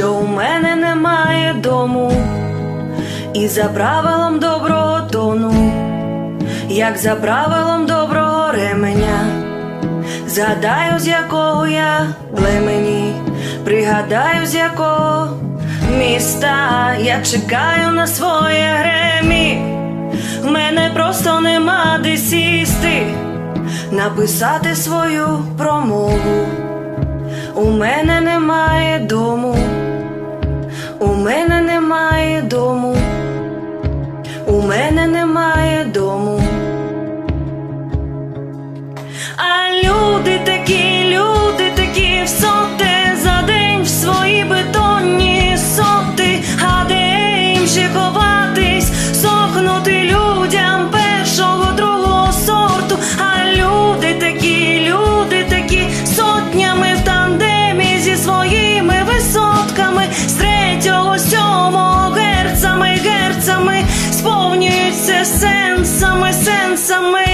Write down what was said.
що у мене немає дому, і за правилом доброго тону, як за правилом доброго ременя, згадаю, з якого я племені, пригадаю, з якого міста я чекаю на своє гремі. В мене просто нема де сісти, написати свою промову. У мене немає дому, Somewhere somewhere somewhere